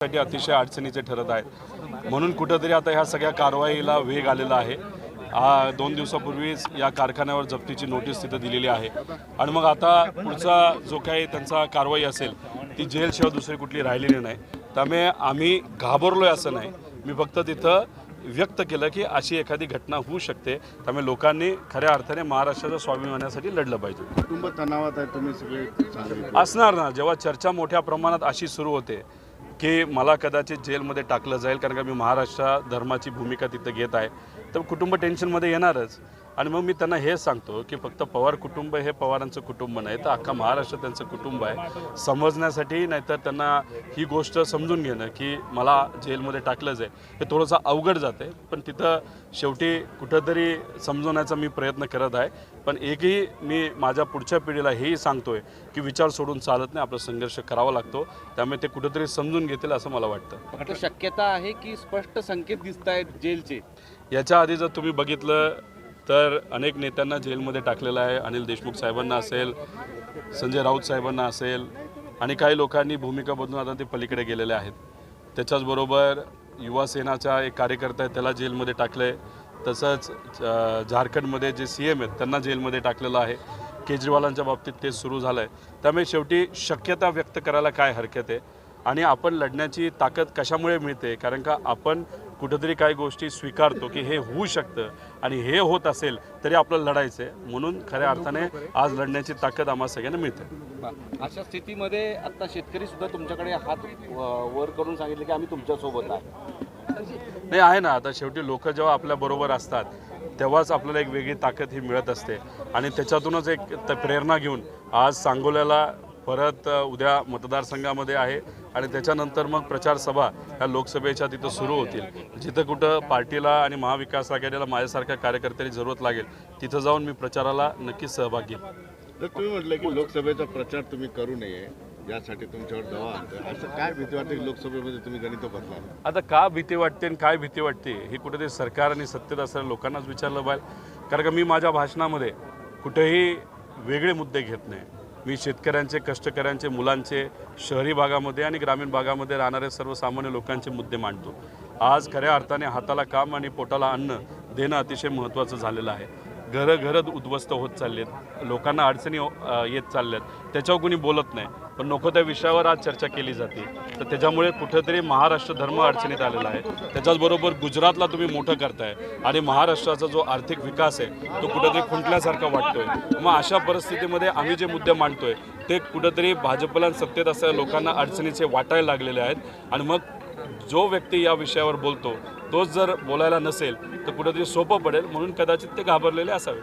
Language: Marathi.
साठी अतिशय अडचणीचे ठरत आहेत म्हणून कुठंतरी आता ह्या सगळ्या कारवाईला वेग आलेला आहे. आ, दोन दिवसापूर्वीच या कारखान्यावर जप्तीची नोटीस तिथं दिलेली आहे. आणि मग आता पुढचा जो काही त्यांचा कारवाई असेल ती जेलशिवाय दुसरी कुठली राहिलेली नाही. त्यामुळे आम्ही घाबरलोय असं नाही. मी फक्त तिथं व्यक्त केलं की अशी एखादी घटना होऊ शकते. त्यामुळे लोकांनी खऱ्या अर्थाने महाराष्ट्राच्या स्वाभिमानासाठी लढलं पाहिजे. कुटुंब तणावात आहे तुम्ही सगळे असणार ना. जेव्हा चर्चा मोठ्या प्रमाणात अशी सुरू होते की मला कदाचित जेलमध्ये टाकलं जाईल कारण का मी महाराष्ट्र धर्माची भूमिका तिथं घेत आहे. तर कुटुंब टेन्शनमध्ये येणारच. आणि मग मी त्यांना हे सांगतो की फक्त पवार कुटुंब हे पवारांचं कुटुंब नाही तर अख्खा महाराष्ट्र त्यांचं कुटुंब आहे. समजण्यासाठी नाहीतर त्यांना ही गोष्ट समजून घेणं की मला जेलमध्ये टाकलंच आहे हे थोडंसं अवघड जाते. पण तिथं शेवटी कुठंतरी समजवण्याचा मी प्रयत्न करत आहे. पण एकही मी माझ्या पुढच्या पिढीला हेही सांगतोय की विचार सोडून चालत नाही आपला संघर्ष करावा लागतो. त्यामुळे ते कुठंतरी समजून घेतील असं मला वाटतं. शक्यता आहे की स्पष्ट संकेत दिसत आहेत जेलचे. याच्या आधी जर तुम्ही बघितलं तर अनेक नेत्यांना जेलमध्ये टाकलेलं आहे. अनिल देशमुख साहेबांना असेल संजय राऊत साहेबांना असेल आणि काही लोकांनी भूमिका बदलून आता ते पलीकडे गेलेले आहेत. त्याच्याचबरोबर युवा सेनाचा एक कार्यकर्ता आहे त्याला जेलमध्ये टाकलं. आहे तसंच झारखंडमध्ये जे सी एम आहेत त्यांना जेलमध्ये टाकलेलं आहे. केजरीवालांच्या बाबतीत ते सुरू झालं आहे त्यामुळे शेवटी शक्यता व्यक्त करायला काय हरकत आहे? आणि आपण लढण्याची ताकद कशामुळे मिळते? कारण का आपण कुठंतरी काही गोष्टी स्वीकारतो की हे होऊ शकतं आणि हे होत असेल तरी आपल्याला लढायचं आहे म्हणून खऱ्या अर्थाने आज लढण्याची ताकद आम्हाला सगळ्यांना मिळते. अशा स्थितीमध्ये आता शेतकरी सुद्धा तुमच्याकडे हात वर करून सांगितले की आम्ही तुमच्यासोबत आहे. नाही आहे ना. आता शेवटी लोक जेव्हा आपल्या बरोबर असतात तेव्हाच आपल्याला एक वेगळी ताकद ही मिळत असते. आणि त्याच्यातूनच एक प्रेरणा घेऊन आज सांगोल्याला परत उद्या मतदारसंघामध्ये आहे आणि त्याच्यानंतर मग प्रचार सभा ह्या लोकसभेच्या तिथं सुरू होतील. जिथं कुठं पार्टीला आणि महाविकास आघाडीला माझ्यासारख्या कार्यकर्त्यांनी जरूरत लागेल तिथं जाऊन मी प्रचाराला नक्कीच सहभाग घेईन. तर तुम्ही म्हटलं की लोकसभेचा प्रचार तुम्ही करू नये यासाठी तुमच्यावर दवा असं काय भीती वाटते लोकसभेमध्ये तुम्ही गणित बदला आता का भीती वाटते आणि काय भीती वाटते हे कुठेतरी सरकार आणि सत्तेत असलेल्या लोकांनाच विचारलं पाहिजे. कारण का मी माझ्या भाषणामध्ये कुठेही वेगळे मुद्दे घेत नाही. मी शेतकऱ्यांचे कष्टकऱ्यांचे मुलांचे शहरी भागामध्ये आणि ग्रामीण भागामध्ये राहणाऱ्या सर्वसामान्य लोकांचे मुद्दे मांडतो. आज खऱ्या अर्थाने हाताला काम आणि पोटाला अन्न देणं अतिशय महत्त्वाचं झालेलं आहे. घरं घरं उद्ध्वस्त होत चाललेत. लोकांना अडचणी येत चालल्यात. त्याच्यावर कुणी बोलत नाही. पण नको त्या विषयावर आज चर्चा केली जाते. तर त्याच्यामुळे कुठेतरी महाराष्ट्र धर्म अडचणीत आलेला आहे. त्याच्याचबरोबर गुजरातला तुम्ही मोठं करताय. आणि महाराष्ट्राचा जो आर्थिक विकास आहे तो कुठेतरी खुंटल्यासारखा वाटतोय. मग अशा परिस्थितीमध्ये आम्ही जे मुद्दे मांडतोय ते कुठंतरी भाजपला सत्तेत असलेल्या लोकांना अडचणीचे वाटायला लागलेले आहेत. आणि मग जो व्यक्ती या विषयावर बोलतो तोच जर बोलायला नसेल तर कुठेतरी सोपं पडेल म्हणून कदाचित ते घाबरलेले असावे.